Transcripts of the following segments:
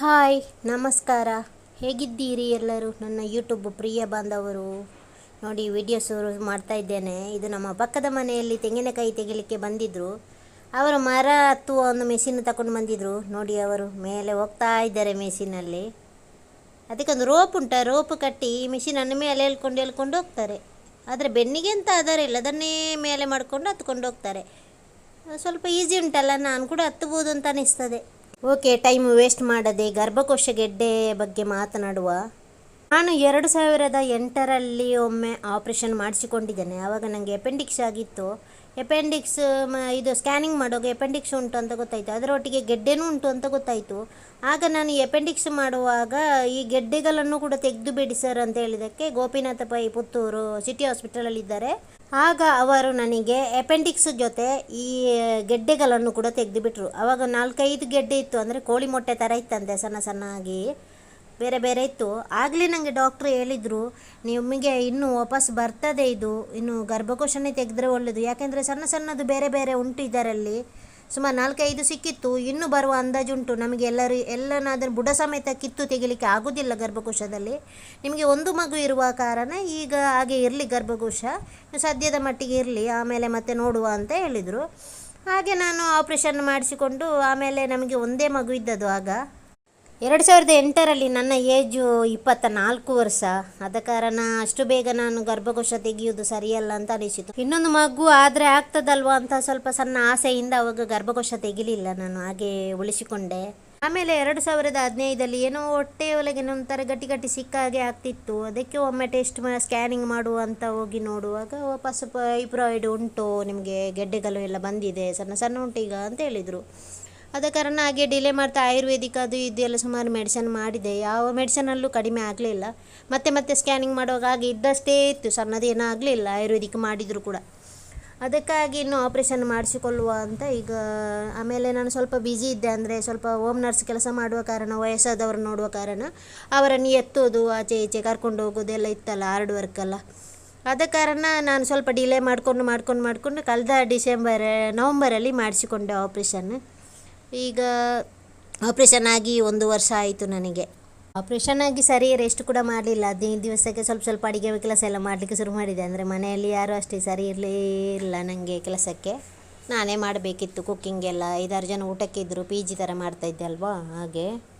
Hi, ನಮಸ್ಕಾರ. ಹೇಗಿದ್ದೀರಿ ಎಲ್ಲರೂ? ನನ್ನ ಯೂಟ್ಯೂಬ್ ಪ್ರಿಯ ಬಾಂಧವರು. ನೋಡಿ ವಿಡಿಯೋಸ್ ಮಾಡ್ತಾ ಇದ್ದೇನೆ. ಇದು ನಮ್ಮ ಪಕ್ಕದ ಮನೆಯಲ್ಲಿ ತೆಂಗಿನಕಾಯಿ ತೆಗಿಲಿಕ್ಕೆ ಬಂದಿದ್ದರು ಅವರು ಮರ ಹತ್ತುವ ಒಂದು ಮೆಷಿನ್ ತಗೊಂಡು ಬಂದಿದ್ದರು ನೋಡಿ, ಅವರು ಮೇಲೆ ಹೋಗ್ತಾ ಇದ್ದಾರೆ ಮೆಷಿನಲ್ಲಿ ಅದಕ್ಕೊಂದು ರೋಪ್ ಉಂಟ. ರೋಪ್ ಕಟ್ಟಿ ಮೆಷಿನನ್ನು ಮೇಲೆ ಹೇಳ್ಕೊಂಡು ಹೇಳ್ಕೊಂಡು ಹೋಗ್ತಾರೆ. ಆದರೆ ಬೆನ್ನಿಗೆ ಅಂತ ಆಧಾರ ಇಲ್ಲ. ಅದನ್ನೇ ಮೇಲೆ ಮಾಡಿಕೊಂಡು ಹತ್ಕೊಂಡು ಹೋಗ್ತಾರೆ. ಸ್ವಲ್ಪ ಈಸಿ ಉಂಟಲ್ಲ, ನಾನು ಕೂಡ ಹತ್ತಬೋದು ಅಂತ ಅನಿಸ್ತದೆ. ಓಕೆ ಟೈಮ್ ವೇಸ್ಟ್ ಮಾಡದೆ ಗರ್ಭಕೋಶ ಗೆಡ್ಡೆ ಬಗ್ಗೆ ಮಾತನಾಡುವ. ನಾನು ಎರಡು ಸಾವಿರದ ಎಂಟರಲ್ಲಿ ಒಮ್ಮೆ ಆಪ್ರೇಷನ್ ಮಾಡಿಸಿಕೊಂಡಿದ್ದೇನೆ. ಆವಾಗ ನನಗೆ ಎಪೆಂಡಿಕ್ಸ್ ಆಗಿತ್ತು. ಎಪೆಂಡಿಕ್ಸ್ ಇದು ಸ್ಕ್ಯಾನಿಂಗ್ ಮಾಡುವಾಗ ಎಪೆಂಡಿಕ್ಸ್ ಉಂಟು ಅಂತ ಗೊತ್ತಾಯಿತು. ಅದರೊಟ್ಟಿಗೆ ಗೆಡ್ಡೆನೂ ಉಂಟು ಅಂತ ಗೊತ್ತಾಯಿತು. ಆಗ ನಾನು ಎಪೆಂಡಿಕ್ಸ್ ಮಾಡುವಾಗ ಈ ಗೆಡ್ಡೆಗಳನ್ನು ಕೂಡ ತೆಗೆದು ಬಿಡಿ ಸರ್ ಅಂತ ಹೇಳಿದ್ದಕ್ಕೆ ಗೋಪಿನಾಥ ಪೈ ಪುತ್ತೂರು ಸಿಟಿ ಹಾಸ್ಪಿಟಲಲ್ಲಿದ್ದಾರೆ ಆಗ ಅವರು ನನಗೆ ಎಪೆಂಡಿಕ್ಸ್ ಜೊತೆ ಈ ಗೆಡ್ಡೆಗಳನ್ನು ಕೂಡ ತೆಗೆದುಬಿಟ್ರು. ಅವಾಗ ನಾಲ್ಕೈದು ಗೆಡ್ಡೆ ಇತ್ತು. ಅಂದರೆ ಕೋಳಿ ಮೊಟ್ಟೆ ಥರ ಇತ್ತಂತೆ, ಸಣ್ಣ ಸಣ್ಣಾಗಿ. ಬೇರೆ ಬೇರೆ ಇತ್ತು. ಆಗಲೇ ನನಗೆ ಡಾಕ್ಟ್ರು ಹೇಳಿದರು, ನಿಮಗೆ ಇನ್ನೂ ವಾಪಸ್ ಬರ್ತದೆ ಇದು. ಇನ್ನು ಗರ್ಭಕೋಶನೇ ತೆಗೆದ್ರೆ ಒಳ್ಳೆಯದು ಯಾಕೆಂದರೆ ಸಣ್ಣ ಸಣ್ಣದು ಬೇರೆ ಬೇರೆ ಉಂಟು ಇದರಲ್ಲಿ. ಸುಮಾರು ನಾಲ್ಕೈದು ಸಿಕ್ಕಿತ್ತು, ಇನ್ನೂ ಬರುವ ಅಂದಾಜುಂಟು. ನಮಗೆ ಎಲ್ಲರೂ, ಎಲ್ಲನಾದರೂ ಬುಡ ಸಮೇತ ಕಿತ್ತು ತೆಗಿಲಿಕ್ಕೆ ಆಗೋದಿಲ್ಲ ಗರ್ಭಕೋಶದಲ್ಲಿ. ನಿಮಗೆ ಒಂದು ಮಗು ಇರುವ ಕಾರಣ ಈಗ ಹಾಗೆ ಇರಲಿ ಗರ್ಭಕೋಶ. ಸದ್ಯದ ಮಟ್ಟಿಗೆ ಇರಲಿ, ಆಮೇಲೆ ಮತ್ತೆ ನೋಡುವ ಅಂತ ಹೇಳಿದರು. ಹಾಗೆ ನಾನು ಆಪ್ರೇಷನ್ ಮಾಡಿಸಿಕೊಂಡು, ಆಮೇಲೆ ನಮಗೆ ಒಂದೇ ಮಗು ಇದ್ದದ್ದು ಆಗ. ಎರಡು ಸಾವಿರದ ಎಂಟರಲ್ಲಿ ನನ್ನ ಏಜು ಇಪ್ಪತ್ತ ನಾಲ್ಕು ವರ್ಷ. ಆದ ಕಾರಣ ಅಷ್ಟು ಬೇಗ ನಾನು ಗರ್ಭಕೋಶ ತೆಗೆಯುವುದು ಸರಿಯಲ್ಲ ಅಂತ ಅನಿಸಿತು. ಇನ್ನೊಂದು ಮಗು ಆದರೆ ಆಗ್ತದಲ್ವಾ ಅಂತ ಸ್ವಲ್ಪ ಸಣ್ಣ ಆಸೆಯಿಂದ ಅವಾಗ ಗರ್ಭಕೋಶ ತೆಗಿಲಿಲ್ಲ ನಾನು, ಹಾಗೆ ಉಳಿಸಿಕೊಂಡೆ. ಆಮೇಲೆ ಎರಡು ಸಾವಿರದ ಹದಿನೈದಲ್ಲಿ ಏನೋ ಹೊಟ್ಟೆ ಒಳಗೆ ಒಂಥರ ಗಟ್ಟಿ ಗಟ್ಟಿ ಸಿಕ್ಕ ಹಾಗೆ ಆಗ್ತಿತ್ತು. ಅದಕ್ಕೆ ಒಮ್ಮೆ ಟೆಸ್ಟ್ ಸ್ಕ್ಯಾನಿಂಗ್ ಮಾಡುವ ಅಂತ ಹೋಗಿ ನೋಡುವಾಗ ವಾಪಸ್ ಫೈಬ್ರಾಯ್ಡ್ ಉಂಟು, ನಿಮಗೆ ಗೆಡ್ಡೆಗಳು ಎಲ್ಲ ಬಂದಿದೆ, ಸಣ್ಣ ಸಣ್ಣ ಉಂಟು ಈಗ ಅಂತ ಹೇಳಿದರು. ಆದ ಕಾರಣ ಹಾಗೆ ಡಿಲೇ ಮಾಡ್ತಾ ಆಯುರ್ವೇದಿಕ್ ಅದು ಇದು ಎಲ್ಲ ಸುಮಾರು ಮೆಡಿಸನ್ ಮಾಡಿದೆ. ಯಾವ ಮೆಡಿಸನಲ್ಲೂ ಕಡಿಮೆ ಆಗಲಿಲ್ಲ. ಮತ್ತೆ ಮತ್ತೆ ಸ್ಕ್ಯಾನಿಂಗ್ ಮಾಡುವಾಗ ಹಾಗೆ ಇದ್ದಷ್ಟೇ ಇತ್ತು. ಸಣ್ಣದೇನೂ ಆಗಲಿಲ್ಲ. ಆಯುರ್ವೇದಿಕ್ ಮಾಡಿದರೂ ಕೂಡ. ಅದಕ್ಕಾಗಿ ಇನ್ನು ಆಪ್ರೇಷನ್ ಮಾಡಿಸಿಕೊಳ್ಳುವ ಅಂತ ಈಗ, ಆಮೇಲೆ ನಾನು ಸ್ವಲ್ಪ ಬ್ಯುಸಿ ಇದ್ದೆ ಅಂದರೆ ಸ್ವಲ್ಪ ಹೋಮ್ ನರ್ಸ್ ಕೆಲಸ ಮಾಡುವ ಕಾರಣ, ವಯಸ್ಸಾದವರು ನೋಡುವ ಕಾರಣ, ಅವರನ್ನು ಎತ್ತೋದು, ಆಚೆ ಈಚೆ ಕರ್ಕೊಂಡು ಹೋಗೋದೆಲ್ಲ ಇತ್ತಲ್ಲ ಹಾರ್ಡ್ ವರ್ಕ್ ಅಲ್ಲ ಕಾರಣ ನಾನು ಸ್ವಲ್ಪ ಡಿಲೇ ಮಾಡಿಕೊಂಡು ಮಾಡ್ಕೊಂಡು ಮಾಡಿಕೊಂಡು ಕಳೆದ ಡಿಸೆಂಬರ್, ನವಂಬರಲ್ಲಿ ಮಾಡಿಸಿಕೊಂಡೆ ಆಪ್ರೇಷನ್ ಈಗ ಆಪ್ರೇಷನ್ ಆಗಿ ಒಂದು ವರ್ಷ ಆಯಿತು ನನಗೆ. ಆಪ್ರೇಷನ್ ಆಗಿ ಸರಿ ರೆಸ್ಟ್ ಕೂಡ ಮಾಡಲಿಲ್ಲ. ಹದಿನೈದು ದಿವಸಕ್ಕೆ ಸ್ವಲ್ಪ ಸ್ವಲ್ಪ ಅಡುಗೆ ಕೆಲಸ ಎಲ್ಲ ಮಾಡಲಿಕ್ಕೆ ಶುರು ಮಾಡಿದೆ. ಅಂದರೆ ಮನೆಯಲ್ಲಿ ಯಾರೂ ಅಷ್ಟೇ ಸರಿ ಇರಲಿಲ್ಲ ನನಗೆ ಕೆಲಸಕ್ಕೆ. ನಾನೇ ಮಾಡಬೇಕಿತ್ತು ಕುಕ್ಕಿಂಗ್ ಎಲ್ಲ. ಐದಾರು ಜನ ಊಟಕ್ಕೆ ಇದ್ದರು ಪಿ ಜಿ ಥರ ಮಾಡ್ತಾಯಿದ್ದೆ ಅಲ್ವಾ? ಹಾಗೆ.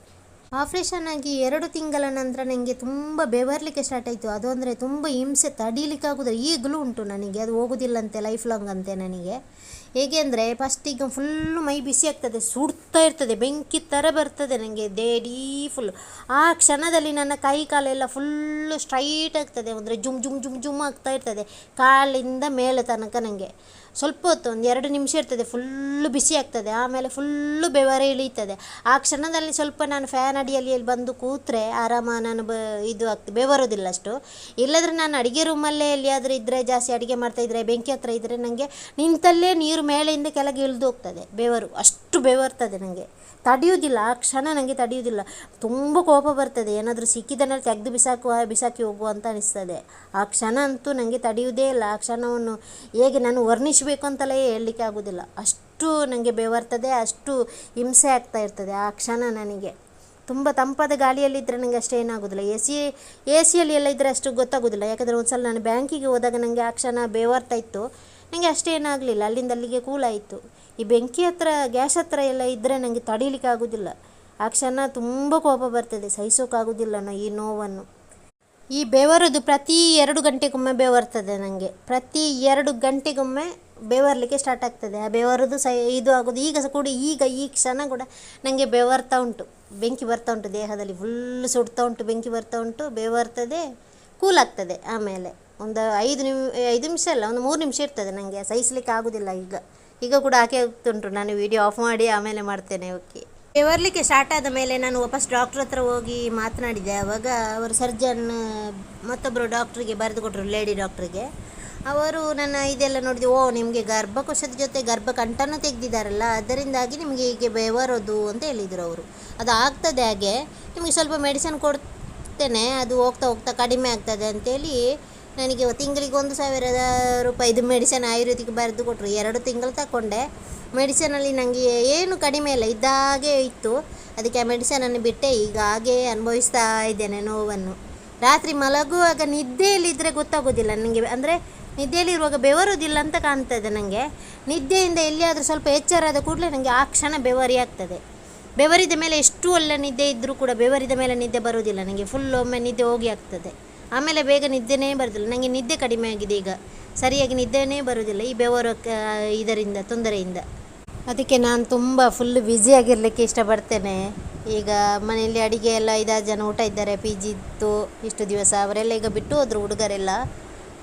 ಆಪ್ರೇಷನ್ ಆಗಿ ಎರಡು ತಿಂಗಳ ನಂತರ ನನಗೆ ತುಂಬ ಬೆವರ್ಲಿಕ್ಕೆ ಸ್ಟಾರ್ಟ್ ಆಯಿತು. ಅದು ಅಂದರೆ ತುಂಬ ಹಿಂಸೆ, ತಡೀಲಿಕ್ಕಾಗೋದಿಲ್ಲ. ಈಗಲೂ ಉಂಟು ನನಗೆ. ಅದು ಹೋಗೋದಿಲ್ಲಂತೆ ಲೈಫ್ ಲಾಂಗ್ ಅಂತೆ ನನಗೆ. ಹೇಗೆ ಅಂದರೆ ಫಸ್ಟಿಗೆ ಫುಲ್ಲು ಮೈ ಬಿಸಿ ಆಗ್ತದೆ, ಸುಡ್ತಾ ಇರ್ತದೆ, ಬೆಂಕಿ ಥರ ಬರ್ತದೆ ನನಗೆ ದೇಡಿ ಫುಲ್ ಆ ಕ್ಷಣದಲ್ಲಿ ನನ್ನ ಕೈ ಕಾಲೆಲ್ಲ ಫುಲ್ಲು ಸ್ಟ್ರೈಟ್ ಆಗ್ತದೆ, ಅಂದರೆ ಜುಮ್ ಜುಮ್ ಜುಮ್ ಜುಮ್ ಆಗ್ತಾ ಇರ್ತದೆ, ಕಾಲಿಂದ ಮೇಲೆ ತನಕ ನನಗೆ ಸ್ವಲ್ಪ ಹೊತ್ತು, ಒಂದು ಎರಡು ನಿಮಿಷ ಇರ್ತದೆ ಫುಲ್ಲು ಬಿಸಿ ಆಗ್ತದೆ, ಆಮೇಲೆ ಫುಲ್ಲು ಬೆವರೆ ಇಳೀತದೆ. ಆ ಕ್ಷಣದಲ್ಲಿ ಸ್ವಲ್ಪ ನಾನು ಫ್ಯಾನ್ ಅಡಿಯಲ್ಲಿ ಬಂದು ಕೂತ್ರೆ ಆರಾಮ ನಾನು ಬ, ಇದು ಆಗ್ತದೆ ಬೆವರೋದಿಲ್ಲ ಅಷ್ಟು. ಇಲ್ಲದ್ರೆ ನಾನು ಅಡುಗೆ ರೂಮಲ್ಲೇ ಎಲ್ಲಿಯಾದರೂ ಇದ್ದರೆ ಜಾಸ್ತಿ ಅಡುಗೆ ಮಾಡ್ತಾಯಿದ್ರೆ ಬೆಂಕಿ ಹತ್ರ ಇದ್ದರೆ ನನಗೆ ನಿಂತಲ್ಲೇ ನೀರು ಮೇಲೆಯಿಂದ ಕೆಳಗೆ ಇಳಿದು ಹೋಗ್ತದೆ, ಬೆವರು. ಅಷ್ಟು ಬೆವರ್ತದೆ ನನಗೆ ತಡೆಯುವುದಿಲ್ಲ, ಆ ಕ್ಷಣ ನನಗೆ ತಡೆಯುವುದಿಲ್ಲ. ತುಂಬ ಕೋಪ ಬರ್ತದೆ. ಏನಾದರೂ ಸಿಕ್ಕಿದ್ದನ್ನೆಲ್ಲ ತೆಗೆದು ಬಿಸಾಕುವ, ಬಿಸಾಕಿ ಹೋಗುವ ಅಂತ ಅನಿಸ್ತದೆ. ಆ ಕ್ಷಣ ಅಂತೂ ನನಗೆ ತಡೆಯುವುದೇ ಇಲ್ಲ. ಆ ಕ್ಷಣವನ್ನು ಹೇಗೆ ನಾನು ವರ್ಣಿಸಬೇಕು ಅಂತಲೇ ಹೇಳಲಿಕ್ಕೆ ಆಗೋದಿಲ್ಲ ಅಷ್ಟು ನನಗೆ ಬೆವರ್ತದೆ, ಅಷ್ಟು ಹಿಂಸೆ ಆಗ್ತಾ ಇರ್ತದೆ ಆ ಕ್ಷಣ ನನಗೆ. ತುಂಬ ತಂಪಾದ ಗಾಳಿಯಲ್ಲಿದ್ದರೆ ನನಗೆ ಅಷ್ಟು ಏನಾಗೋದಿಲ್ಲ ಎ ಸಿ, ಎ ಸಿಯಲ್ಲಿ ಎಲ್ಲ ಇದ್ದರೆ ಅಷ್ಟು ಗೊತ್ತಾಗೋದಿಲ್ಲ ಯಾಕಂದರೆ ಒಂದು ಸಲ ನಾನು ಬ್ಯಾಂಕಿಗೆ ಹೋದಾಗ ನನಗೆ ಆ ಕ್ಷಣ ಬೇವರ್ತಾ ಇತ್ತು. ನನಗೆ ಅಷ್ಟೇನಾಗಲಿಲ್ಲ ಅಲ್ಲಿಂದ ಅಲ್ಲಿಗೆ ಕೂಲಾಯಿತು ಈ ಬೆಂಕಿ ಹತ್ರ, ಗ್ಯಾಸ್ ಹತ್ರ ಎಲ್ಲ ಇದ್ದರೆ ನನಗೆ ತಡೀಲಿಕ್ಕೆ ಆಗೋದಿಲ್ಲ. ಆ ಕ್ಷಣ ತುಂಬ ಕೋಪ ಬರ್ತದೆ. ಸಹಿಸೋಕ್ಕಾಗೋದಿಲ್ಲ ನಾ ಈ ನೋವನ್ನು. ಈ ಬೆವರದು ಪ್ರತಿ ಎರಡು ಗಂಟೆಗೊಮ್ಮೆ ಬೆವರ್ತದೆ ನನಗೆ ಪ್ರತಿ ಎರಡು ಗಂಟೆಗೊಮ್ಮೆ ಬೆವರಲಿಕ್ಕೆ ಸ್ಟಾರ್ಟ್ ಆಗ್ತದೆ. ಆ ಬೆವರದು ಸಹ ಇದು ಆಗೋದು. ಈಗ ಕೂಡ, ಈಗ ಈ ಕ್ಷಣ ಕೂಡ ನನಗೆ ಬೆವರ್ತಾ ಉಂಟು. ಬೆಂಕಿ ಬರ್ತಾ ಉಂಟು. ದೇಹದಲ್ಲಿ ಫುಲ್ ಸುಡ್ತಾ ಉಂಟು. ಬೆಂಕಿ ಬರ್ತಾ ಉಂಟು. ಬೆವರ್ತದೆ, ಕೂಲ್ ಆಗ್ತದೆ ಆಮೇಲೆ. ಒಂದು ಐದು ನಿಮ್, ಐದು ನಿಮಿಷ ಅಲ್ಲ, ಒಂದು ಮೂರು ನಿಮಿಷ ಇರ್ತದೆ ನನಗೆ ಸಹಿಸಲಿಕ್ಕೆ ಆಗೋದಿಲ್ಲ ಈಗ. ಈಗ ಕೂಡ ಹಾಕಿ ಹೋಗ್ತುಂಟು ನಾನು ವಿಡಿಯೋ ಆಫ್ ಮಾಡಿ ಆಮೇಲೆ ಮಾಡ್ತೇನೆ ಓಕೆ ಬೆವರ್ಲಿಕ್ಕೆ ಸ್ಟಾರ್ಟ್ ಆದ ಮೇಲೆ ನಾನು ವಾಪಸ್ ಡಾಕ್ಟ್ರ್ ಹತ್ರ ಹೋಗಿ ಮಾತನಾಡಿದೆ. ಆವಾಗ ಅವರು ಸರ್ಜನ್ ಮತ್ತೊಬ್ಬರು ಡಾಕ್ಟ್ರಿಗೆ ಬರೆದು ಕೊಟ್ಟರು ಲೇಡಿ ಡಾಕ್ಟ್ರಿಗೆ ಅವರು ನನ್ನ ಇದೆಲ್ಲ ನೋಡಿದೆ ಓ, ನಿಮಗೆ ಗರ್ಭಕೋಶದ ಜೊತೆ ಗರ್ಭಕಂಠನೂ ತೆಗೆದಿದ್ದಾರಲ್ಲ, ಅದರಿಂದಾಗಿ ನಿಮಗೆ ಹೀಗೆ ಬೆವರೋದು ಅಂತ ಹೇಳಿದರು ಅವರು. ಅದು ಆಗ್ತದೆ ಹಾಗೆ, ನಿಮಗೆ ಸ್ವಲ್ಪ ಮೆಡಿಸನ್ ಕೊಡ್ತೇನೆ, ಅದು ಹೋಗ್ತಾ ಹೋಗ್ತಾ ಕಡಿಮೆ ಆಗ್ತದೆ ಅಂತೇಳಿ ನನಗೆ ತಿಂಗಳಿಗೆ ಒಂದು ಸಾವಿರದ ರೂಪಾಯಿದು ಮೆಡಿಸನ್ ಆಯುರ್ವೇದಿಕ್ ಬರೆದು ಕೊಟ್ಟರು ಎರಡು ತಿಂಗಳು ತಗೊಂಡೆ ಮೆಡಿಸನಲ್ಲಿ ನನಗೆ ಏನು ಕಡಿಮೆ ಇಲ್ಲ. ಇದ್ದಾಗೆ ಇತ್ತು. ಅದಕ್ಕೆ ಆ ಮೆಡಿಸನನ್ನು ಬಿಟ್ಟೆ. ಈಗ ಹಾಗೇ ಅನುಭವಿಸ್ತಾ ಇದ್ದೇನೆ ನೋವನ್ನು. ರಾತ್ರಿ ಮಲಗುವಾಗ ನಿದ್ದೆಯಲ್ಲಿದ್ದರೆ ಗೊತ್ತಾಗೋದಿಲ್ಲ ನನಗೆ. ಅಂದರೆ ನಿದ್ದೆಯಲ್ಲಿರುವಾಗ ಬೆವರುವುದಿಲ್ಲ ಅಂತ ಕಾಣ್ತದೆ ನನಗೆ ನಿದ್ದೆಯಿಂದ ಎಲ್ಲಿಯಾದರೂ ಸ್ವಲ್ಪ ಎಚ್ಚರಾದ ಕೂಡಲೇ ನನಗೆ ಆ ಕ್ಷಣ ಬೆವರಿ ಆಗ್ತದೆ. ಬೆವರಿದ ಮೇಲೆ ಎಷ್ಟು ಒಳ್ಳೆ ನಿದ್ದೆ ಇದ್ದರೂ ಕೂಡ ಬೆವರಿದ ಮೇಲೆ ನಿದ್ದೆ ಬರುವುದಿಲ್ಲ. ನನಗೆ ಫುಲ್ ಒಮ್ಮೆ ನಿದ್ದೆ ಹೋಗಿ ಆಗ್ತದೆ. ಆಮೇಲೆ ಬೇಗ ನಿದ್ದೆನೇ ಬರೋದಿಲ್ಲ. ನನಗೆ ನಿದ್ದೆ ಕಡಿಮೆ ಆಗಿದೆ ಈಗ. ಸರಿಯಾಗಿ ನಿದ್ದೆನೇ ಬರೋದಿಲ್ಲ ಈ ಬೆವರು ಇದರಿಂದ, ತೊಂದರೆಯಿಂದ. ಅದಕ್ಕೆ ನಾನು ತುಂಬ ಫುಲ್ ಬ್ಯುಸಿಯಾಗಿರಲಿಕ್ಕೆ ಇಷ್ಟಪಡ್ತೇನೆ. ಈಗ ಮನೆಯಲ್ಲಿ ಅಡಿಗೆ ಎಲ್ಲ ಐದಾರು ಜನ ಊಟ ಇದ್ದಾರೆ ಪಿ ಜಿ ಇತ್ತು ಇಷ್ಟು ದಿವಸ, ಅವರೆಲ್ಲ ಈಗ ಬಿಟ್ಟು ಹೋದರು ಹುಡುಗರೆಲ್ಲ.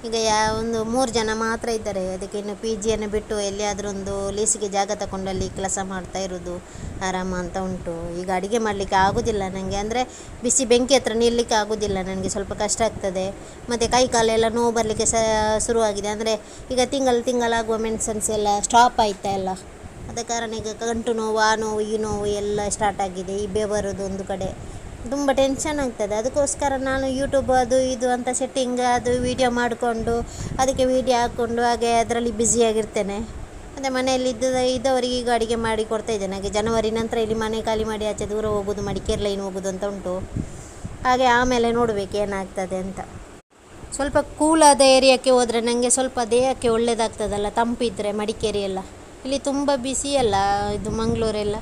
ಈಗ ಯಾ ಒಂದು ಮೂರು ಜನ ಮಾತ್ರ ಇದ್ದಾರೆ. ಅದಕ್ಕೆ ಇನ್ನು ಪಿ ಜಿಯನ್ನು ಬಿಟ್ಟು ಎಲ್ಲಿಯಾದರೂ ಒಂದು ಲೀಸಿಗೆ ಜಾಗ ತಗೊಂಡು ಅಲ್ಲಿ ಕೆಲಸ ಮಾಡ್ತಾ ಇರೋದು ಆರಾಮ ಅಂತ ಉಂಟು. ಈಗ ಅಡುಗೆ ಮಾಡಲಿಕ್ಕೆ ಆಗೋದಿಲ್ಲ ನನಗೆ ಅಂದರೆ ಬಿಸಿ ಬೆಂಕಿ ಹತ್ರ ನಿಲ್ಲಲಿಕ್ಕೆ ಆಗೋದಿಲ್ಲ. ನನಗೆ ಸ್ವಲ್ಪ ಕಷ್ಟ ಆಗ್ತದೆ. ಮತ್ತು ಕೈ ಕಾಲೆಲ್ಲ ನೋವು ಬರಲಿಕ್ಕೆ ಸಹ ಶುರುವಾಗಿದೆ. ಅಂದರೆ ಈಗ ತಿಂಗಳು ತಿಂಗಳಾಗುವ ಮೆಡಿಸನ್ಸ್ ಎಲ್ಲ ಸ್ಟಾಪ್ ಆಯ್ತಾ ಎಲ್ಲ. ಅದ ಕಾರಣ ಈಗ ಗಂಟು ನೋವು, ಆ ನೋವು, ಈ ನೋವು ಎಲ್ಲ ಸ್ಟಾರ್ಟ್ ಆಗಿದೆ. ಈ ಬರೋದು ಒಂದು ಕಡೆ. ತುಂಬ ಟೆನ್ಷನ್ ಆಗ್ತದೆ. ಅದಕ್ಕೋಸ್ಕರ ನಾನು ಯೂಟ್ಯೂಬ್ ಅದು ಇದು ಅಂತ ಸೆಟ್ಟಿಂಗ್ ಅದು ವೀಡಿಯೋ ಮಾಡಿಕೊಂಡು, ಅದಕ್ಕೆ ವೀಡಿಯೋ ಹಾಕ್ಕೊಂಡು ಹಾಗೆ ಅದರಲ್ಲಿ ಬ್ಯುಸಿಯಾಗಿರ್ತೇನೆ ಮತ್ತು ಮನೆಯಲ್ಲಿ ಇದ್ದ ಇದ್ದವರಿಗೆ ಈಗ ಅಡುಗೆ ಮಾಡಿ ಕೊಡ್ತಾ ಇದ್ದೇನೆ. ಹಾಗೆ ಜನವರಿ ನಂತರ ಇಲ್ಲಿ ಮನೆ ಖಾಲಿ ಮಾಡಿ ಆಚೆ ದೂರ ಹೋಗೋದು ಮಡಿಕೇರಿ ಲೈನ್ ಹೋಗೋದು ಅಂತ ಉಂಟು. ಹಾಗೆ ಆಮೇಲೆ ನೋಡಬೇಕು ಏನಾಗ್ತದೆ ಅಂತ. ಸ್ವಲ್ಪ ಕೂಲಾದ ಏರಿಯಾಕ್ಕೆ ಹೋದರೆ ನನಗೆ ಸ್ವಲ್ಪ ದೇಹಕ್ಕೆ ಒಳ್ಳೆಯದಾಗ್ತದಲ್ಲ ತಂಪಿದ್ರೆ ಮಡಿಕೇರಿ ಎಲ್ಲ. ಇಲ್ಲಿ ತುಂಬ ಬಿಸಿ ಅಲ್ಲ, ಇದು ಮಂಗಳೂರೆಲ್ಲ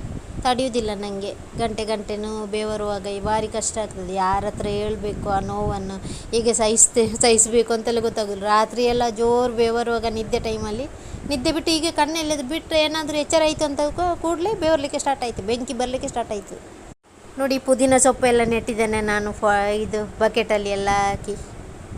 ತಡೆಯುವುದಿಲ್ಲ ನನಗೆ. ಗಂಟೆ ಗಂಟೆನೂ ಬೇವರುವಾಗ ಈ ಭಾರಿ ಕಷ್ಟ ಆಗ್ತದೆ. ಯಾರ ಹತ್ರ ಹೇಳ್ಬೇಕು ಆ ನೋವನ್ನು, ಹೀಗೆ ಸಹಿಸ್ತೇ, ಸಹಿಸಬೇಕು ಅಂತೆಲ್ಲ ಗೊತ್ತಾಗಲ್ಲ ರಾತ್ರಿ ಎಲ್ಲ ಜೋರು ಬೆವರುವಾಗ ನಿದ್ದೆ ಟೈಮಲ್ಲಿ ನಿದ್ದೆ ಬಿಟ್ಟು ಹೀಗೆ ಕಣ್ಣೆಲ್ಲ ಬಿಟ್ಟರೆ ಏನಾದರೂ ಎಚ್ಚರ ಆಯಿತು ಅಂತ ಕೂಡಲೇ ಬೇವರಲಿಕ್ಕೆ ಸ್ಟಾರ್ಟ್ ಆಯಿತು. ಬೆಂಕಿ ಬರಲಿಕ್ಕೆ ಸ್ಟಾರ್ಟ್ ಆಯಿತು. ನೋಡಿ ಪುದೀನ ಸೊಪ್ಪು ಎಲ್ಲ ನೆಟ್ಟಿದ್ದೇನೆ ನಾನು ಫ, ಇದು ಬಕೆಟಲ್ಲಿ ಎಲ್ಲ ಹಾಕಿ.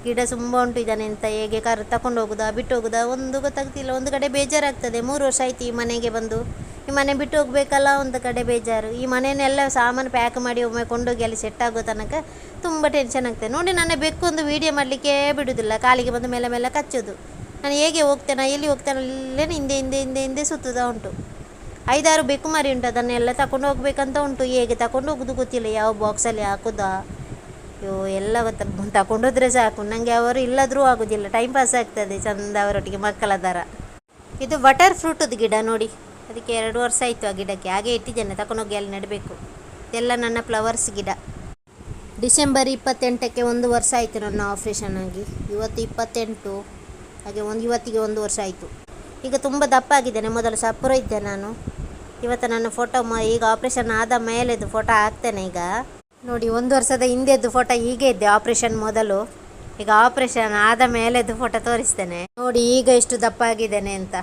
ಗಿಡ ತುಂಬ ಉಂಟು ಇದ್ದಾನೆ ಅಂತ ಹೇಗೆ ಕಾರು ತಗೊಂಡು ಹೋಗುದಾ, ಬಿಟ್ಟು ಹೋಗುದಾ, ಒಂದು ಗೊತ್ತಾಗ್ತಿಲ್ಲ. ಒಂದು ಕಡೆ ಬೇಜಾರಾಗ್ತದೆ. ಮೂರು ವರ್ಷ ಆಯ್ತು ಈ ಮನೆಗೆ ಬಂದು. ಈ ಮನೆ ಬಿಟ್ಟು ಹೋಗ್ಬೇಕಲ್ಲ ಒಂದು ಕಡೆ ಬೇಜಾರು. ಈ ಮನೆಯನ್ನೆಲ್ಲ ಸಾಮಾನು ಪ್ಯಾಕ್ ಮಾಡಿ ಒಮ್ಮೆ ಕೊಂಡೋಗಿ ಅಲ್ಲಿ ಸೆಟ್ ಆಗೋ ತನಕ ತುಂಬ ಟೆನ್ಷನ್ ಆಗ್ತದೆ. ನೋಡಿ ನನ್ನ ಬೆಕ್ಕು ಒಂದು ವೀಡಿಯೋ ಮಾಡಲಿಕ್ಕೆ ಬಿಡುವುದಿಲ್ಲ ಕಾಲಿಗೆ ಬಂದು ಮೇಲೆ ಮೇಲೆ ಕಚ್ಚೋದು. ನಾನು ಹೇಗೆ ಹೋಗ್ತೇನೆ, ಎಲ್ಲಿ ಹೋಗ್ತೇನೆ ಅಲ್ಲೇ ಹಿಂದೆ ಹಿಂದೆ ಹಿಂದೆ ಹಿಂದೆ ಸುತ್ತುತ್ತಾ ಉಂಟು. ಐದಾರು ಬೆಕ್ಕು ಮರಿ ಉಂಟು. ಅದನ್ನೆಲ್ಲ ತಗೊಂಡು ಹೋಗ್ಬೇಕಂತ ಉಂಟು. ಹೇಗೆ ತಗೊಂಡು ಹೋಗೋದು ಗೊತ್ತಿಲ್ಲ. ಯಾವ ಬಾಕ್ಸಲ್ಲಿ ಹಾಕೋದಾ? ಅಯ್ಯೋ, ಎಲ್ಲ ತಗೊಂಡೋದ್ರೆ ಸಾಕು. ನನಗೆ ಅವರು ಇಲ್ಲದ್ರೂ ಆಗೋದಿಲ್ಲ. ಟೈಮ್ ಪಾಸ್ ಆಗ್ತದೆ ಚಂದ ಅವರೊಟ್ಟಿಗೆ ಮಕ್ಕಳ ದರ. ಇದು ಬಟರ್ ಫ್ರೂಟದ ಗಿಡ ನೋಡಿ. ಅದಕ್ಕೆ ಎರಡು ವರ್ಷ ಆಯಿತು ಆ ಗಿಡಕ್ಕೆ. ಹಾಗೆ ಇಟ್ಟಿದ್ದೇನೆ ತಗೊಂಡೋಗಿ ಅಲ್ಲಿ ನೆಡಬೇಕು. ಇದೆಲ್ಲ ನನ್ನ ಫ್ಲವರ್ಸ್ ಗಿಡ. ಡಿಸೆಂಬರ್ ಇಪ್ಪತ್ತೆಂಟಕ್ಕೆ ಒಂದು ವರ್ಷ ಆಯಿತು ನನ್ನ ಆಪ್ರೇಷನ್ ಆಗಿ. ಇವತ್ತು ಇಪ್ಪತ್ತೆಂಟು, ಹಾಗೆ ಒಂದು, ಇವತ್ತಿಗೆ ಒಂದು ವರ್ಷ ಆಯಿತು. ಈಗ ತುಂಬ ದಪ್ಪ ಆಗಿದ್ದೇನೆ, ಮೊದಲು ಸಪುರ ಇದ್ದೆ ನಾನು. ಇವತ್ತು ನನ್ನ ಫೋಟೋ ಮ, ಈಗ ಆಪ್ರೇಷನ್ ಆದ ಮೇಲೆದು ಫೋಟೋ ಹಾಕ್ತೇನೆ ಈಗ. ನೋಡಿ, ಒಂದು ವರ್ಷದ ಹಿಂದೆದ್ದು ಫೋಟೋ ಹೀಗೆ ಇದ್ದೆ ಆಪ್ರೇಷನ್ ಮೊದಲು. ಈಗ ಆಪ್ರೇಷನ್ ಆದ ಮೇಲೆದು ಫೋಟೋ ತೋರಿಸ್ತೇನೆ. ನೋಡಿ, ಈಗ ಎಷ್ಟು ದಪ್ಪ ಆಗಿದ್ದೇನೆ ಅಂತ.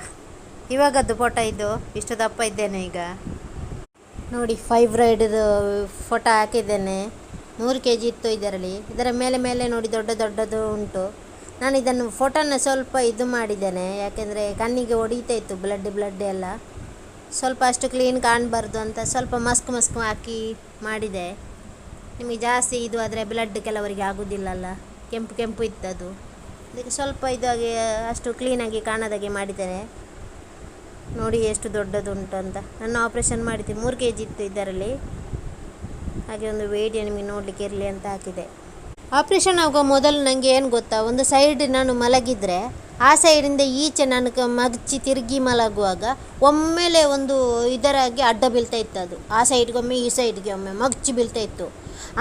ಇವಾಗದ್ದು ಫೋಟೋ ಇದು ಇಷ್ಟು ದಪ್ಪ ಇದ್ದೇನೆ ಈಗ. ನೋಡಿ ಫೈಬ್ರಾಯ್ಡ್ದು ಫೋಟೋ ಹಾಕಿದ್ದೇನೆ. ಮೂರು ಕೆ ಜಿ ಇತ್ತು ಇದರಲ್ಲಿ. ಇದರ ಮೇಲೆ ಮೇಲೆ ನೋಡಿ, ದೊಡ್ಡ ದೊಡ್ಡದು ಉಂಟು. ನಾನು ಇದನ್ನು ಫೋಟೋನ ಸ್ವಲ್ಪ ಇದು ಮಾಡಿದ್ದೇನೆ. ಯಾಕೆಂದರೆ ಕಣ್ಣಿಗೆ ಹೊಡಿತಾ ಇತ್ತು ಬ್ಲಡ್ ಬ್ಲಡ್ ಎಲ್ಲ. ಸ್ವಲ್ಪ ಅಷ್ಟು ಕ್ಲೀನ್ ಕಾಣಬಾರ್ದು ಅಂತ ಸ್ವಲ್ಪ ಮಸ್ಕ್ ಮಸ್ಕ್ ಹಾಕಿ ಮಾಡಿದೆ. ನಿಮಗೆ ಜಾಸ್ತಿ ಇದು ಆದರೆ ಬ್ಲಡ್ ಕೆಲವರಿಗೆ ಆಗೋದಿಲ್ಲಲ್ಲ. ಕೆಂಪು ಕೆಂಪು ಇತ್ತದು. ಅದಕ್ಕೆ ಸ್ವಲ್ಪ ಇದಾಗಿ ಅಷ್ಟು ಕ್ಲೀನಾಗಿ ಕಾಣದಾಗೆ ಮಾಡಿದ್ದೇನೆ. ನೋಡಿ ಎಷ್ಟು ದೊಡ್ಡದುಂಟು ಅಂತ ನಾನು ಆಪ್ರೇಷನ್ ಮಾಡಿದ್ದೆ. ಮೂರು ಕೆ ಜಿ ಇತ್ತು ಇದರಲ್ಲಿ. ಹಾಗೆ ಒಂದು ವಿಡಿಯೋ ನಿಮಗೆ ನೋಡಲಿಕ್ಕೆ ಇರಲಿ ಅಂತ ಹಾಕಿದೆ. ಆಪ್ರೇಷನ್ ಆಗುವ ಮೊದಲು ನನಗೆ ಏನು ಗೊತ್ತಾ? ಒಂದು ಸೈಡ್ ನಾನು ಮಲಗಿದರೆ, ಆ ಸೈಡಿಂದ ಈಚೆ ನಾನು ಮಗ್ಚಿ ತಿರುಗಿ ಮಲಗುವಾಗ ಒಮ್ಮೆಲೆ ಒಂದು ಇದರಾಗಿ ಅಡ್ಡ ಬೀಳ್ತಾ ಇತ್ತು ಅದು. ಆ ಸೈಡ್ಗೊಮ್ಮೆ ಈ ಸೈಡ್ಗೆ ಒಮ್ಮೆ ಮಗ್ಚಿ ಬೀಳ್ತಾ ಇತ್ತು.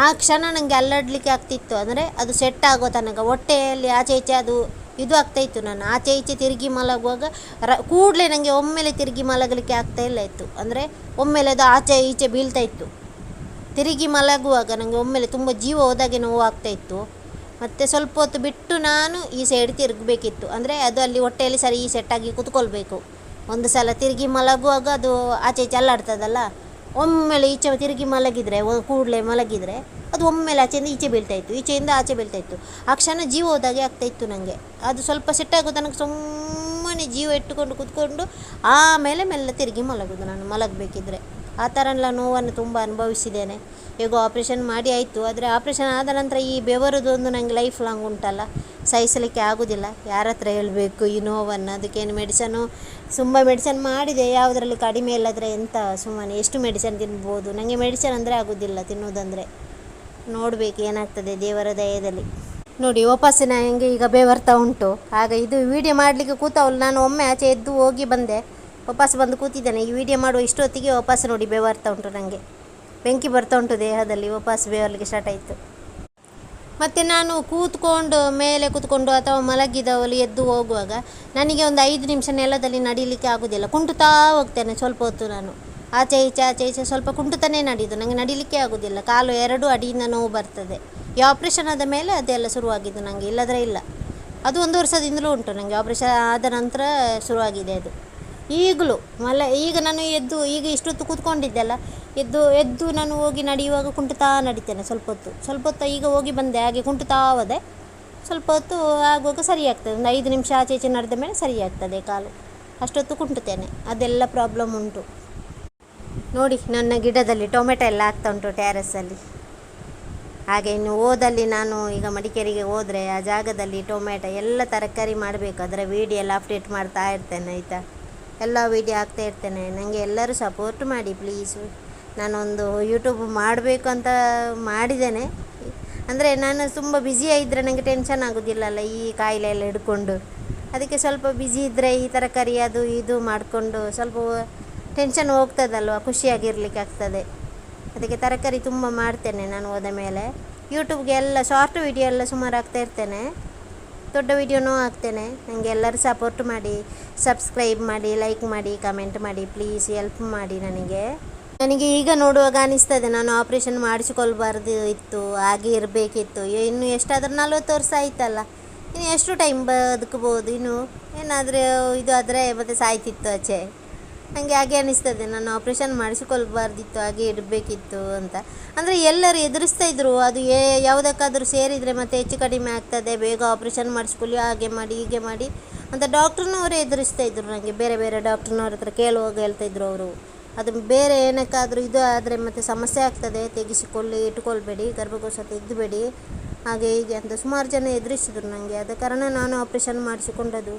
ಆ ಕ್ಷಣ ನನಗೆ ಅಲ್ಲಾಡಲಿಕ್ಕೆ ಆಗ್ತಿತ್ತು. ಅಂದರೆ ಅದು ಸೆಟ್ ಆಗೋ ತನಕ, ಹೊಟ್ಟೆಯಲ್ಲಿ ಆಚೆ ಈಚೆ ಅದು ಇದು ಆಗ್ತಾ ಇತ್ತು ನಾನು ಆಚೆ ಈಚೆ ತಿರುಗಿ ಮಲಗುವಾಗ ರ, ಕೂಡಲೇ ನನಗೆ ಒಮ್ಮೆಲೆ ತಿರುಗಿ ಮಲಗಲಿಕ್ಕೆ ಆಗ್ತಾ ಇಲ್ಲ ಇತ್ತು. ಅಂದರೆ ಒಮ್ಮೆಲೆ ಅದು ಆಚೆ ಈಚೆ ಬೀಳ್ತಾ ಇತ್ತು. ತಿರುಗಿ ಮಲಗುವಾಗ ನನಗೆ ಒಮ್ಮೆಲೆ ತುಂಬ ಜೀವ ಹೋದಾಗೆ ನೋವು ಆಗ್ತಾ ಇತ್ತು. ಮತ್ತು ಸ್ವಲ್ಪ ಹೊತ್ತು ಬಿಟ್ಟು ನಾನು ಈ ಸೈಡ್ ತಿರುಗಬೇಕಿತ್ತು. ಅಂದರೆ ಅದು ಅಲ್ಲಿ ಹೊಟ್ಟೆಯಲ್ಲಿ ಸರಿ ಈ ಸೆಟ್ಟಾಗಿ ಕೂತ್ಕೊಳ್ಬೇಕು. ಒಂದು ಸಲ ತಿರುಗಿ ಮಲಗುವಾಗ ಅದು ಆಚೆ ಈಚೆ ಅಲ್ಲಾಡ್ತದಲ್ಲ, ಒಮ್ಮೆಲೆ ಈಚೆ ತಿರುಗಿ ಮಲಗಿದರೆ ಕೂಡಲೇ ಮಲಗಿದರೆ ಅದು ಒಮ್ಮೆಲೆ ಆಚೆಯಿಂದ ಈಚೆ ಬೀಳ್ತಾ ಇತ್ತು. ಈಚೆಯಿಂದ ಆಚೆ ಬೀಳ್ತಾ ಇತ್ತು. ಆ ಕ್ಷಣ ಜೀವ ಹೋದಾಗೆ ಆಗ್ತಾ ಇತ್ತು ನನಗೆ ಅದು ಸ್ವಲ್ಪ ಸೆಟ್ಟಾಗೋ ತನಕ ಸುಮ್ಮನೆ ಜೀವ ಇಟ್ಟುಕೊಂಡು ಕೂತ್ಕೊಂಡು ಆಮೇಲೆ ಮೆಲ್ಲ ತಿರುಗಿ ಮಲಗೋದು ನಾನು, ಮಲಗಬೇಕಿದ್ರೆ. ಆ ಥರ ಎಲ್ಲ ನೋವನ್ನು ತುಂಬ ಅನುಭವಿಸಿದ್ದೇನೆ. ಈಗ ಆಪ್ರೇಷನ್ ಮಾಡಿ ಆಯಿತು. ಆದರೆ ಆಪ್ರೇಷನ್ ಆದ ನಂತರ ಈ ಬೆವರದೊಂದು ನನಗೆ ಲೈಫ್ ಲಾಂಗ್ ಉಂಟಲ್ಲ. ಸಹಿಸಲಿಕ್ಕೆ ಆಗೋದಿಲ್ಲ. ಯಾರ ಹತ್ರ ಹೇಳಬೇಕು ಈ ನೋವನ್ನು? ಅದಕ್ಕೇನು ಮೆಡಿಸನ್ನು ತುಂಬ ಮೆಡಿಸನ್ ಮಾಡಿದೆ. ಯಾವುದರಲ್ಲಿ ಕಡಿಮೆ ಇಲ್ಲದ್ರೆ ಎಂತ ಸುಮ್ಮನೆ? ಎಷ್ಟು ಮೆಡಿಸನ್ ತಿನ್ಬೋದು? ನನಗೆ ಮೆಡಿಸನ್ ಅಂದರೆ ಆಗೋದಿಲ್ಲ ತಿನ್ನೋದಂದರೆ. ನೋಡಬೇಕು ಏನಾಗ್ತದೆ ದೇವರ ದಯದಲ್ಲಿ ನೋಡಿ, ವಾಪಸ್ಸಿನ ಹೆಂಗೆ ಈಗ ಬೇವರ್ತಾ ಉಂಟು. ಆಗ ಇದು ವಿಡಿಯೋ ಮಾಡಲಿಕ್ಕೆ ಕೂತವಲ್ಲ ನಾನು ಒಮ್ಮೆ ಆಚೆ ಎದ್ದು ಹೋಗಿ ಬಂದೆ. ವಾಪಸ್ ಬಂದು ಕೂತಿದ್ದೇನೆ. ಈ ವಿಡಿಯೋ ಮಾಡುವ ಇಷ್ಟೊತ್ತಿಗೆ ವಾಪಸ್ ನೋಡಿ ಬೇವರ್ತಾ ಉಂಟು ನನಗೆ ಬೆಂಕಿ ಬರ್ತಾ ಉಂಟು ದೇಹದಲ್ಲಿ. ವಾಪಸ್ ಬೇವರ್ಲಿಕ್ಕೆ ಸ್ಟಾರ್ಟ್ ಆಯಿತು. ಮತ್ತು ನಾನು ಕೂತ್ಕೊಂಡು ಮೇಲೆ ಕೂತ್ಕೊಂಡು ಅಥವಾ ಮಲಗಿದವಳು ಎದ್ದು ಹೋಗುವಾಗ ನನಗೆ ಒಂದು ಐದು ನಿಮಿಷ ನೆಲದಲ್ಲಿ ನಡೀಲಿಕ್ಕೆ ಆಗೋದಿಲ್ಲ. ಕುಂಟುತ್ತಾ ಹೋಗ್ತೇನೆ ಸ್ವಲ್ಪ ಹೊತ್ತು ನಾನು. ಆಚೆ ಈಚೆ ಆಚೆ ಈಚೆ ಸ್ವಲ್ಪ ಕುಂಟುತ್ತಾನೆ ನಡೆಯುದು ನನಗೆ ನಡಿಲಿಕ್ಕೆ ಆಗೋದಿಲ್ಲ. ಕಾಲು ಎರಡು ಅಡಿಯಿಂದ ನೋವು ಬರ್ತದೆ. ಈ ಆಪ್ರೇಷನ್ ಆದ ಮೇಲೆ ಅದೆಲ್ಲ ಶುರುವಾಗಿದ್ದು ನನಗೆ ಇಲ್ಲದ್ರೆ ಇಲ್ಲ. ಅದು ಒಂದು ವರ್ಷದಿಂದಲೂ ಉಂಟು ನನಗೆ ಆಪ್ರೇಷನ್ ಆದ ನಂತರ ಶುರುವಾಗಿದೆ ಅದು. ಈಗಲೂ ಮಲ್ಲ ಈಗ ನಾನು ಎದ್ದು, ಈಗ ಇಷ್ಟೊತ್ತು ಕೂತ್ಕೊಂಡಿದ್ದೆಲ್ಲ, ಎದ್ದು ಎದ್ದು ನಾನು ಹೋಗಿ ನಡೆಯುವಾಗ ಕುಂಟುತ್ತಾ ನಡಿತೇನೆ ಸ್ವಲ್ಪ ಹೊತ್ತು. ಸ್ವಲ್ಪ ಹೊತ್ತು ಈಗ ಹೋಗಿ ಬಂದೆ, ಹಾಗೆ ಕುಂಟುತ್ತಾ ಹೋದೆ. ಸ್ವಲ್ಪ ಹೊತ್ತು ಆಗುವಾಗ ಸರಿ ಆಗ್ತದೆ ಒಂದು ಐದು ನಿಮಿಷ ಆಚೆ ಈಚೆ ನಡೆದ ಮೇಲೆ ಸರಿಯಾಗ್ತದೆ ಕಾಲು. ಅಷ್ಟೊತ್ತು ಕುಂಟುತ್ತೇನೆ. ಅದೆಲ್ಲ ಪ್ರಾಬ್ಲಮ್ ಉಂಟು. ನೋಡಿ, ನನ್ನ ಗಿಡದಲ್ಲಿ ಟೊಮೆಟೊ ಎಲ್ಲ ಆಗ್ತಾ ಉಂಟು ಟ್ಯಾರಸಲ್ಲಿ ಹಾಗೆ ಇನ್ನು ಓದಲ್ಲಿ ನಾನು ಈಗ ಮಡಿಕೇರಿಗೆ ಹೋದರೆ ಆ ಜಾಗದಲ್ಲಿ ಟೊಮೆಟೊ ಎಲ್ಲ ತರಕಾರಿ ಮಾಡಬೇಕು. ಅದರ ವೀಡಿಯೋ ಎಲ್ಲ ಅಪ್ಡೇಟ್ ಮಾಡ್ತಾ ಇರ್ತೇನೆ, ಆಯಿತಾ? ಎಲ್ಲ ವೀಡಿಯೋ ಹಾಕ್ತಾ ಇರ್ತೇನೆ. ನನಗೆ ಎಲ್ಲರೂ ಸಪೋರ್ಟ್ ಮಾಡಿ ಪ್ಲೀಸು ನಾನೊಂದು ಯೂಟ್ಯೂಬ್ ಮಾಡಬೇಕು ಅಂತ ಮಾಡಿದ್ದೇನೆ. ಅಂದರೆ ನಾನು ತುಂಬ ಇದ್ದರೆ ನನಗೆ ಟೆನ್ಷನ್ ಆಗೋದಿಲ್ಲಲ್ಲ ಈ ಕಾಯಿಲೆ ಎಲ್ಲ ಹಿಡ್ಕೊಂಡು. ಅದಕ್ಕೆ ಸ್ವಲ್ಪ ಬ್ಯುಸಿ ಇದ್ದರೆ ಈ ತರಕಾರಿ ಅದು ಇದು ಮಾಡಿಕೊಂಡು ಸ್ವಲ್ಪ ಟೆನ್ಷನ್ ಹೋಗ್ತದಲ್ವ? ಖುಷಿಯಾಗಿರ್ಲಿಕ್ಕೆ ಆಗ್ತದೆ. ಅದಕ್ಕೆ ತರಕಾರಿ ತುಂಬ ಮಾಡ್ತೇನೆ ನಾನು ಹೋದ ಮೇಲೆ. ಯೂಟ್ಯೂಬ್ಗೆ ಎಲ್ಲ ಶಾರ್ಟ್ ವಿಡಿಯೋ ಎಲ್ಲ ಸುಮಾರು ಹಾಕ್ತಾ ಇರ್ತೇನೆ. ದೊಡ್ಡ ವಿಡಿಯೋನೂ ಹಾಕ್ತೇನೆ ನನಗೆ ಎಲ್ಲರೂ ಸಪೋರ್ಟ್ ಮಾಡಿ ಸಬ್ಸ್ಕ್ರೈಬ್ ಮಾಡಿ ಲೈಕ್ ಮಾಡಿ ಕಮೆಂಟ್ ಮಾಡಿ ಪ್ಲೀಸ್ ಹೆಲ್ಪ್ ಮಾಡಿ ನನಗೆ. ನನಗೆ ಈಗ ನೋಡುವಾಗ ಅನಿಸ್ತದೆ, ನಾನು ಆಪ್ರೇಷನ್ ಮಾಡಿಸಿಕೊಳ್ಬಾರ್ದು ಇತ್ತು, ಹಾಗೆ ಇರಬೇಕಿತ್ತು. ಇನ್ನು ಎಷ್ಟಾದರೂ ನಲ್ವತ್ತು ವರ್ಷ ಆಯ್ತಲ್ಲ. ಇನ್ನು ಎಷ್ಟು ಟೈಮ್ ಬದುಕಬೋದು, ಇನ್ನು ಏನಾದರೂ ಇದು ಆದರೆ ಮತ್ತೆ ಸಾಯ್ತಿತ್ತು ಆಚೆ. ನನಗೆ ಹಾಗೆ ಅನ್ನಿಸ್ತದೆ ನಾನು ಆಪ್ರೇಷನ್ ಮಾಡಿಸಿಕೊಳ್ಬಾರ್ದಿತ್ತು, ಹಾಗೆ ಇಡಬೇಕಿತ್ತು ಅಂತ. ಅಂದರೆ ಎಲ್ಲರೂ ಎದುರಿಸ್ತಾ ಇದ್ರು, ಅದು ಏ ಯಾವುದಕ್ಕಾದರೂ ಸೇರಿದರೆ ಮತ್ತೆ ಹೆಚ್ಚು ಕಡಿಮೆ ಆಗ್ತದೆ, ಬೇಗ ಆಪ್ರೇಷನ್ ಮಾಡಿಸ್ಕೊಳ್ಳಿ, ಹಾಗೆ ಮಾಡಿ, ಹೀಗೆ ಮಾಡಿ ಅಂತ ಡಾಕ್ಟ್ರನ್ನವರೇ ಎದುರಿಸ್ತಾ ಇದ್ರು ನನಗೆ ಬೇರೆ ಬೇರೆ ಡಾಕ್ಟ್ರನವ್ರ ಹತ್ರ ಕೇಳುವಾಗ ಹೇಳ್ತಾ ಇದ್ರು ಅವರು. ಅದು ಬೇರೆ ಏನಕ್ಕಾದರೂ ಇದು ಆದರೆ ಮತ್ತೆ ಸಮಸ್ಯೆ ಆಗ್ತದೆ, ತೆಗೆಸಿಕೊಳ್ಳಿ, ಇಟ್ಕೊಳ್ಬೇಡಿ, ಗರ್ಭಕೋಶ ತೆಗೆದುಬೇಡಿ, ಹಾಗೆ ಹೀಗೆ ಅಂತ ಸುಮಾರು ಜನ ಎದುರಿಸಿದ್ರು ನನಗೆ ಆದ ಕಾರಣ ನಾನು ಆಪ್ರೇಷನ್ ಮಾಡಿಸಿಕೊಂಡದ್ದು.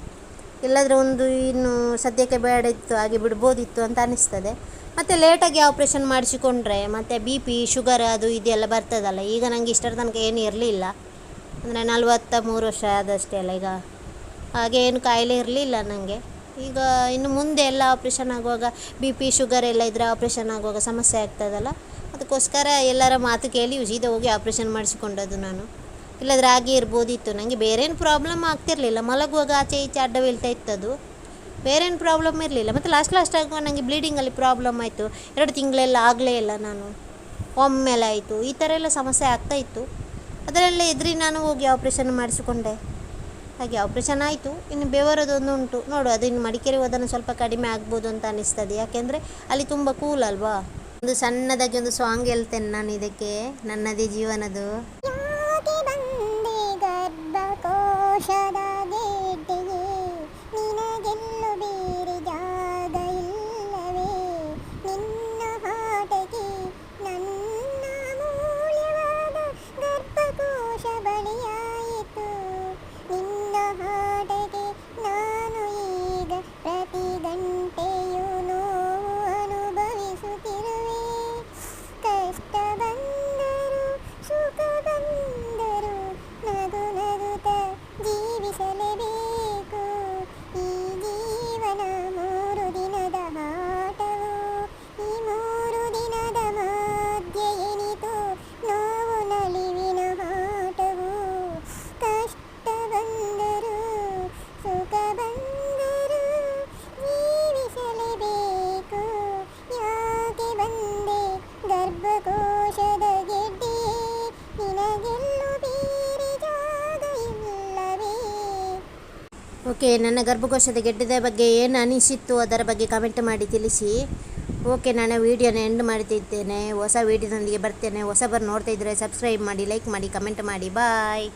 ಇಲ್ಲದ್ರೆ ಒಂದು ಇನ್ನು ಸದ್ಯಕ್ಕೆ ಬೇಡ ಇತ್ತು, ಹಾಗೆ ಬಿಡ್ಬೋದಿತ್ತು ಅಂತ ಅನಿಸ್ತದೆ. ಮತ್ತು ಲೇಟಾಗಿ ಆಪ್ರೇಷನ್ ಮಾಡಿಸಿಕೊಂಡ್ರೆ, ಮತ್ತು ಬಿ ಪಿ ಶುಗರ್ ಅದು ಇದೆಲ್ಲ ಬರ್ತದಲ್ಲ, ಈಗ ನನಗೆ ಇಷ್ಟರ ತನಕ ಏನು ಇರಲಿಲ್ಲ. ಅಂದರೆ ನಲ್ವತ್ತ ಮೂರು ವರ್ಷ ಆದಷ್ಟೇ ಅಲ್ಲ ಈಗ. ಹಾಗೆ ಏನು ಕಾಯಿಲೆ ಇರಲಿಲ್ಲ ನನಗೆ ಈಗ ಇನ್ನು ಮುಂದೆ ಎಲ್ಲ ಆಪ್ರೇಷನ್ ಆಗುವಾಗ ಬಿ ಪಿ ಶುಗರ್ ಎಲ್ಲ ಇದ್ದರೆ ಆಪ್ರೇಷನ್ ಆಗುವಾಗ ಸಮಸ್ಯೆ ಆಗ್ತದಲ್ಲ. ಅದಕ್ಕೋಸ್ಕರ ಎಲ್ಲರ ಮಾತು ಕೇಳಿ, ಸೀದಾ ಹೋಗಿ ಆಪ್ರೇಷನ್ ಮಾಡಿಸಿಕೊಂಡದ್ದು ನಾನು. ಇಲ್ಲದ್ರೆ ಹಾಗೆ ಇರ್ಬೋದಿತ್ತು. ನನಗೆ ಬೇರೇನು ಪ್ರಾಬ್ಲಮ್ ಆಗ್ತಿರಲಿಲ್ಲ. ಮಲಗುವಾಗ ಆಚೆ ಈಚೆ ಅಡ್ಡ ಬೀಳ್ತಾ ಇತ್ತದು. ಬೇರೇನು ಪ್ರಾಬ್ಲಮ್ ಇರಲಿಲ್ಲ. ಮತ್ತು ಲಾಸ್ಟ್ ಲಾಸ್ಟ್ ಆಗುವ ನನಗೆ ಬ್ಲೀಡಿಂಗಲ್ಲಿ ಪ್ರಾಬ್ಲಮ್ ಆಯಿತು. ಎರಡು ತಿಂಗಳೆಲ್ಲ ಆಗಲೇ ಇಲ್ಲ ನಾನು. ಒಮ್ಮೆಲೆ ಆಯಿತು. ಈ ಥರ ಎಲ್ಲ ಸಮಸ್ಯೆ ಆಗ್ತಾ ಇತ್ತು. ಅದರಲ್ಲೇ ಎದುರಿ ನಾನು ಹೋಗಿ ಆಪ್ರೇಷನ್ ಮಾಡಿಸಿಕೊಂಡೆ. ಹಾಗೆ ಆಪ್ರೇಷನ್ ಆಯಿತು. ಇನ್ನು ಬೆವರದೊಂದು ಉಂಟು. ನೋಡು, ಅದು ಇನ್ನು ಮಡಿಕೇರಿ ಹೋದನ್ನು ಸ್ವಲ್ಪ ಕಡಿಮೆ ಆಗ್ಬೋದು ಅಂತ ಅನಿಸ್ತದೆ ಯಾಕೆಂದರೆ ಅಲ್ಲಿ ತುಂಬ ಕೂಲ್ ಅಲ್ವಾ? ಒಂದು ಸಣ್ಣದಾಗಿ ಒಂದು ಸಾಂಗ್ ಹೇಳ್ತೇನೆ ನಾನು ಇದಕ್ಕೆ. ನನ್ನದೇ ಜೀವನದು. ಓಕೆ, ನನ್ನ ಗರ್ಭಕೋಶದ ಗೆಡ್ಡದ ಬಗ್ಗೆ ಏನು ಅನಿಸಿತ್ತು ಅದರ ಬಗ್ಗೆ ಕಮೆಂಟ್ ಮಾಡಿ ತಿಳಿಸಿ. ಓಕೆ, ನಾನು ವೀಡಿಯೋನ ಎಂಡ್ ಮಾಡ್ತಿದ್ದೇನೆ. ಹೊಸ ವೀಡಿಯೋದೊಂದಿಗೆ ಬರ್ತೇನೆ. ಹೊಸಬರು ನೋಡ್ತಾ ಇದ್ದರೆ ಸಬ್ಸ್ಕ್ರೈಬ್ ಮಾಡಿ ಲೈಕ್ ಮಾಡಿ ಕಮೆಂಟ್ ಮಾಡಿ. ಬಾಯ್